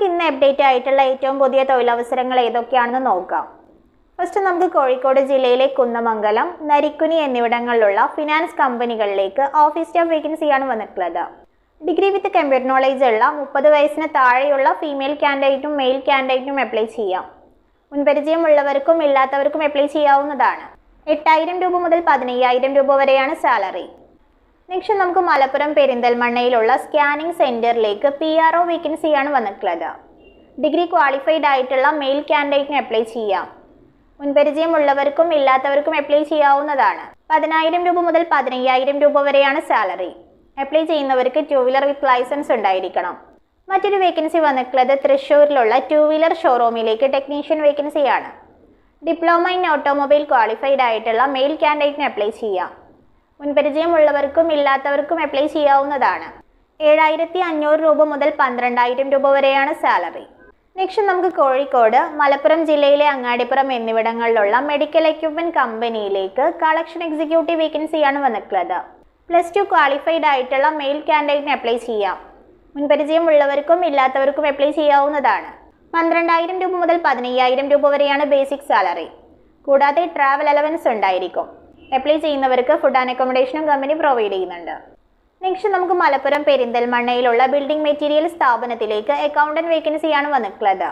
നമുക്ക് ഇന്ന് അപ്ഡേറ്റ് ആയിട്ടുള്ള ഏറ്റവും പുതിയ തൊഴിലവസരങ്ങൾ ഏതൊക്കെയാണെന്ന് നോക്കാം. ഫസ്റ്റ് നമുക്ക് കോഴിക്കോട് ജില്ലയിലെ കുന്നമംഗലം നരിക്കുനി എന്നിവിടങ്ങളിലുള്ള ഫിനാൻസ് കമ്പനികളിലേക്ക് ഓഫീസ് സ്റ്റാഫ് വേക്കൻസിയാണ് വന്നിട്ടുള്ളത്. ഡിഗ്രി വിത്ത് കമ്പ്യൂട്ടർ നോളേജ് ഉള്ള മുപ്പത് വയസ്സിന് താഴെയുള്ള ഫീമെയിൽ കാൻഡിഡേറ്റും മെയിൽ കാൻഡിഡേറ്റും അപ്ലൈ ചെയ്യാം. മുൻപരിചയമുള്ളവർക്കും ഇല്ലാത്തവർക്കും അപ്ലൈ ചെയ്യാവുന്നതാണ്. എട്ടായിരം രൂപ മുതൽ പതിനയ്യായിരം രൂപ വരെയാണ് സാലറി നെക്സ്റ്റ് നമുക്ക് മലപ്പുറം പെരിന്തൽമണ്ണയിലുള്ള സ്കാനിംഗ് സെന്ററിലേക്ക് പി ആർ ഒ വേക്കൻസിയാണ് വന്നിട്ടുള്ളത്. ഡിഗ്രി ക്വാളിഫൈഡ് ആയിട്ടുള്ള മെയിൽ ക്യാൻഡിഡേറ്റിന് അപ്ലൈ ചെയ്യാം. മുൻപരിചയമുള്ളവർക്കും ഇല്ലാത്തവർക്കും അപ്ലൈ ചെയ്യാവുന്നതാണ്. പതിനായിരം രൂപ മുതൽ പതിനയ്യായിരം രൂപ വരെയാണ് സാലറി അപ്ലൈ ചെയ്യുന്നവർക്ക് ടു വീലർ വിത്ത് ലൈസൻസ് ഉണ്ടായിരിക്കണം. മറ്റൊരു വേക്കൻസി വന്നിട്ടുള്ളത് തൃശ്ശൂരിലുള്ള ടു വീലർ ഷോറൂമിലേക്ക് ടെക്നീഷ്യൻ വേക്കൻസിയാണ് ഡിപ്ലോമ ഇൻ ഓട്ടോമൊബൈൽ ക്വാളിഫൈഡ് ആയിട്ടുള്ള മെയിൽ ക്യാൻഡിഡേറ്റിന് അപ്ലൈ ചെയ്യാം. മുൻപരിചയമുള്ളവർക്കും ഇല്ലാത്തവർക്കും അപ്ലൈ ചെയ്യാവുന്നതാണ്. ഏഴായിരത്തി അഞ്ഞൂറ് രൂപ മുതൽ പന്ത്രണ്ടായിരം രൂപ വരെയാണ് സാലറി നെക്സ്റ്റ് നമുക്ക് കോഴിക്കോട് മലപ്പുറം ജില്ലയിലെ അങ്ങാടിപ്പുറം എന്നിവിടങ്ങളിലുള്ള മെഡിക്കൽ എക്യുപ്മെന്റ് കമ്പനിയിലേക്ക് കളക്ഷൻ എക്സിക്യൂട്ടീവ് വേക്കൻസിയാണ് വന്നിട്ടുള്ളത്. പ്ലസ് ടു ക്വാളിഫൈഡ് ആയിട്ടുള്ള മെയിൽ കാൻഡിഡേറ്റിന് അപ്ലൈ ചെയ്യാം. മുൻപരിചയമുള്ളവർക്കും ഇല്ലാത്തവർക്കും അപ്ലൈ ചെയ്യാവുന്നതാണ്. പന്ത്രണ്ടായിരം രൂപ മുതൽ പതിനയ്യായിരം രൂപ വരെയാണ് ബേസിക് സാലറി കൂടാതെ ട്രാവൽ അലവൻസ് ഉണ്ടായിരിക്കും. അപ്ലൈ ചെയ്യുന്നവർക്ക് ഫുഡ് ആൻഡ് അക്കോമഡേഷനും കമ്പനി പ്രൊവൈഡ് ചെയ്യുന്നുണ്ട്. നെക്സ്റ്റ് നമുക്ക് മലപ്പുറം പെരിന്തൽമണ്ണയിലുള്ള ബിൽഡിംഗ് മെറ്റീരിയൽ സ്ഥാപനത്തിലേക്ക് അക്കൗണ്ടന്റ് വേക്കൻസിയാണ് വന്നിട്ടുള്ളത്.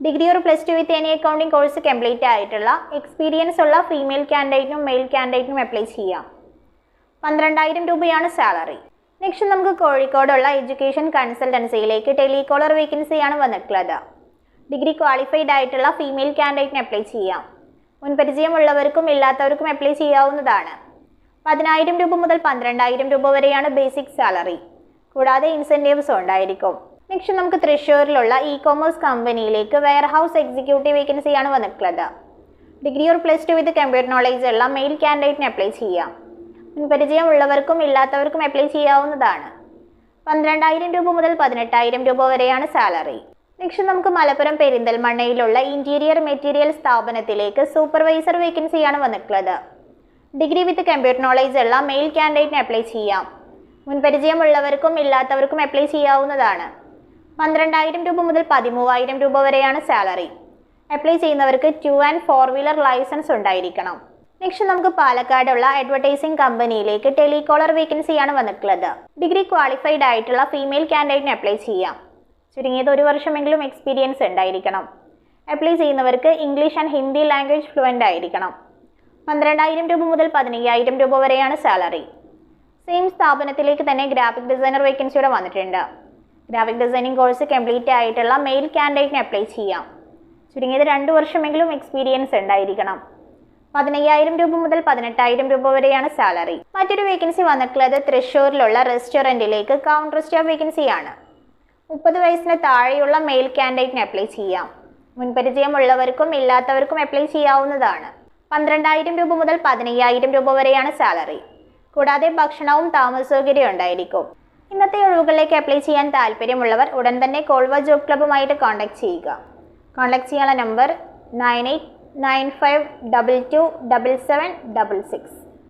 ഡിഗ്രി ഒരു plus two with any accounting course complete ആയിട്ടുള്ള എക്സ്പീരിയൻസ് ഉള്ള ഫീമെയിൽ കാൻഡിഡേറ്റിനും മെയിൽ കാൻഡിഡേറ്റിനും അപ്ലൈ ചെയ്യാം. പന്ത്രണ്ടായിരം രൂപയാണ് സാലറി നെക്സ്റ്റ് നമുക്ക് കോഴിക്കോടുള്ള എഡ്യൂക്കേഷൻ കൺസൾട്ടൻസിയിലേക്ക് ടെലികോളർ വേക്കൻസിയാണ് വന്നിട്ടുള്ളത്. ഡിഗ്രി ക്വാളിഫൈഡ് ആയിട്ടുള്ള ഫീമെയിൽ കാൻഡിഡേറ്റിന് അപ്ലൈ ചെയ്യാം. മുൻപരിചയമുള്ളവർക്കും ഇല്ലാത്തവർക്കും അപ്ലൈ ചെയ്യാവുന്നതാണ്. പതിനായിരം രൂപ മുതൽ പന്ത്രണ്ടായിരം രൂപ വരെയാണ് ബേസിക് സാലറി കൂടാതെ ഇൻസെന്റീവ്സ് ഉണ്ടായിരിക്കും. നെക്സ്റ്റ് നമുക്ക് തൃശ്ശൂരിലുള്ള ഇ കോമേഴ്സ് കമ്പനിയിലേക്ക് വെയർഹൗസ് എക്സിക്യൂട്ടീവ് വേക്കൻസിയാണ് വന്നിട്ടുള്ളത്. Degree or plus two with computer knowledge ഉള്ള മെയിൽ കാൻഡിഡേറ്റിന് അപ്ലൈ ചെയ്യാം. മുൻപരിചയമുള്ളവർക്കും ഇല്ലാത്തവർക്കും അപ്ലൈ ചെയ്യാവുന്നതാണ്. പന്ത്രണ്ടായിരം രൂപ മുതൽ പതിനെട്ടായിരം രൂപ വരെയാണ് സാലറി നെക്സ്റ്റ് നമുക്ക് മലപ്പുറം പെരിന്തൽമണ്ണയിലുള്ള ഇന്റീരിയർ മെറ്റീരിയൽ സ്ഥാപനത്തിലേക്ക് സൂപ്പർവൈസർ വേക്കൻസിയാണ് വന്നിട്ടുള്ളത്. ഡിഗ്രി വിത്ത് കമ്പ്യൂട്ടർ നോളേജ് ഉള്ള മെയിൽ കാൻഡിഡേറ്റിന് അപ്ലൈ ചെയ്യാം. മുൻപരിചയമുള്ളവർക്കും ഇല്ലാത്തവർക്കും അപ്ലൈ ചെയ്യാവുന്നതാണ്. പന്ത്രണ്ടായിരം രൂപ മുതൽ പതിമൂവായിരം രൂപ വരെയാണ് സാലറി അപ്ലൈ ചെയ്യുന്നവർക്ക് two and four wheeler licence ഉണ്ടായിരിക്കണം. നെക്സ്റ്റ് നമുക്ക് പാലക്കാടുള്ള അഡ്വർടൈസിംഗ് കമ്പനിയിലേക്ക് ടെലികോളർ വേക്കൻസിയാണ് വന്നിട്ടുള്ളത്. ഡിഗ്രി ക്വാളിഫൈഡ് ആയിട്ടുള്ള ഫീമെയിൽ കാൻഡിഡേറ്റിന് അപ്ലൈ ചെയ്യാം. ചുരുങ്ങിയത് ഒരു വർഷമെങ്കിലും എക്സ്പീരിയൻസ് ഉണ്ടായിരിക്കണം. അപ്ലൈ ചെയ്യുന്നവർക്ക് English and Hindi language fluent ആയിരിക്കണം. പന്ത്രണ്ടായിരം രൂപ മുതൽ പതിനയ്യായിരം രൂപ വരെയാണ് സാലറി സെയിം സ്ഥാപനത്തിലേക്ക് തന്നെ ഗ്രാഫിക് ഡിസൈനർ വേക്കൻസിയുടെ വന്നിട്ടുണ്ട്. ഗ്രാഫിക് ഡിസൈനിങ് കോഴ്സ് കംപ്ലീറ്റ് ആയിട്ടുള്ള മെയിൽ ക്യാൻഡിഡേറ്റിന് അപ്ലൈ ചെയ്യാം. ചുരുങ്ങിയത് രണ്ട് വർഷമെങ്കിലും എക്സ്പീരിയൻസ് ഉണ്ടായിരിക്കണം. പതിനയ്യായിരം രൂപ മുതൽ പതിനെട്ടായിരം രൂപ വരെയാണ് സാലറി മറ്റൊരു വേക്കൻസി വന്നിട്ടുള്ളത് തൃശ്ശൂരിലുള്ള റെസ്റ്റോറന്റിലേക്ക് കൗണ്ടർ സ്റ്റാഫ് വേക്കൻസിയാണ് മുപ്പത് വയസ്സിന് താഴെയുള്ള മെയിൽ കാൻഡിഡേറ്റിന് അപ്ലൈ ചെയ്യാം. മുൻപരിചയമുള്ളവർക്കും ഇല്ലാത്തവർക്കും അപ്ലൈ ചെയ്യാവുന്നതാണ്. പന്ത്രണ്ടായിരം രൂപ മുതൽ പതിനയ്യായിരം രൂപ വരെയാണ് സാലറി കൂടാതെ ഭക്ഷണവും താമസ സൗകര്യം ഉണ്ടായിരിക്കും. ഇന്നത്തെ ഒഴിവുകളിലേക്ക് അപ്ലൈ ചെയ്യാൻ താല്പര്യമുള്ളവർ ഉടൻ തന്നെ കോൾവ ജോബ് ക്ലബ്ബുമായിട്ട് കോൺടാക്ട് ചെയ്യുക. കോൺടാക്ട് ചെയ്യാനുള്ള number nine eight nine five double two double seven double six